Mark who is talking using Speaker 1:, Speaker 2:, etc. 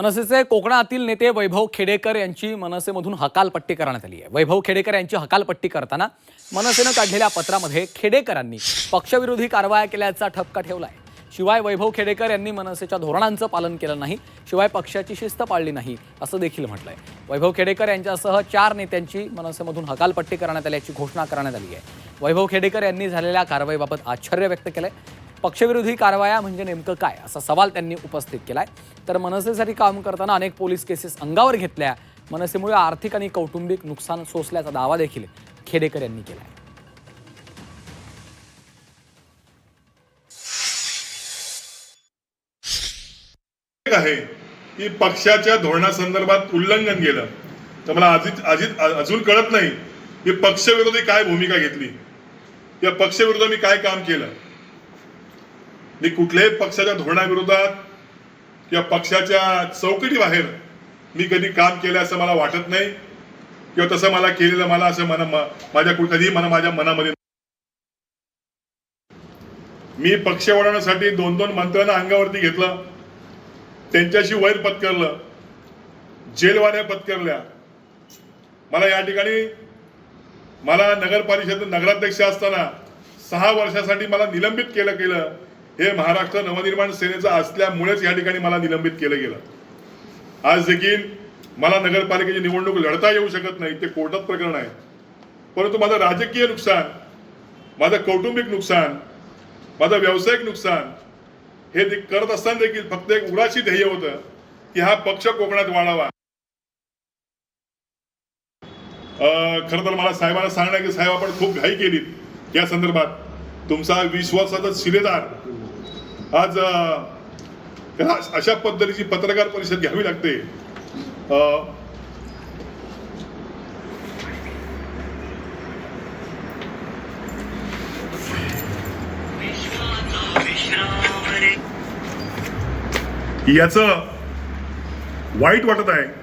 Speaker 1: मनसेचे कोकणातील नेते वैभव खेडेकर यांची मनसेमधून हकालपट्टी करण्यात आली आहे. वैभव खेडेकर यांची हकालपट्टी करताना मनसेनं काढलेल्या पत्रामध्ये खेडेकरांनी पक्षविरोधी कारवाया केल्याचा ठपका आहे शिवाय वैभव खेडेकर यांनी मनसेच्या धोरणांचं पालन केलं नाही शिवाय पक्षाची शिस्त पाळली नाही असं देखील म्हटलंय. वैभव खेडेकर यांच्यासह चार नेत्यांची मनसेमधून हकालपट्टी करण्यात आल्याची घोषणा करण्यात आली आहे. वैभव खेडेकर यांनी झालेल्या कारवाईबाबत आश्चर्य व्यक्त केलंय. पक्षविरोधी कारवाया म्हणजे नेमकं काय? असा सवाल त्यांनी उपस्थित केलाय. तर मनसेसाठी काम करताना अनेक पोलीस केसेस अंगावर घेतल्या. मनसेमुळे आर्थिक आणि कौटुंबिक नुकसान सोसल्याचा दावा देखील खेडेकर यांनी केलाय.
Speaker 2: एक आहे की पक्षाच्या धोरणासंदर्भात उल्लंघन केलं. तर मला अजित अजित अजून कळत नाही की पक्षविरोधी काय भूमिका घेतली. या पक्षविरोधी मी काय काम केलं? मी कुठल्याही पक्षाच्या धोरणाविरोधात किंवा पक्षाच्या चौकटी बाहेर मी कधी काम केलं असं मला वाटत नाही. किंवा तसं मला केलेलं मला असं मना माझ्या कधीही मला माझ्या मनामध्ये मी पक्ष वाढवण्यासाठी दोन दोन मंत्र्यांना अंगावरती घेतलं. त्यांच्याशी वैर पत्करलं. जेलवाऱ्या पत्करल्या. मला या ठिकाणी मला नगर परिषद नगराध्यक्ष असताना सहा वर्षासाठी मला निलंबित केलं गेलं हे महाराष्ट्र नवनिर्माण सेनेचं असल्यामुळेच या ठिकाणी मला निलंबित केलं गेलं. आज देखील मला नगरपालिकेची निवडणूक लढता येऊ शकत नाही ते कोर्टात प्रकरण आहे. परंतु माझं राजकीय नुकसान माझं कौटुंबिक नुकसान माझं व्यावसायिक नुकसान हे करत असताना देखील फक्त एक उराशी ध्येय होतं की हा पक्ष कोकणात वाढावा. खरं तर मला साहेबांना सांगणं की साहेब आपण खूप घाई केलीत. या संदर्भात तुमचा विश्वासाचा शिलेदार आज अशा पद्धतीची पत्रकार परिषद घ्यावी लागते. अं, याचं वाईट वाटत आहे.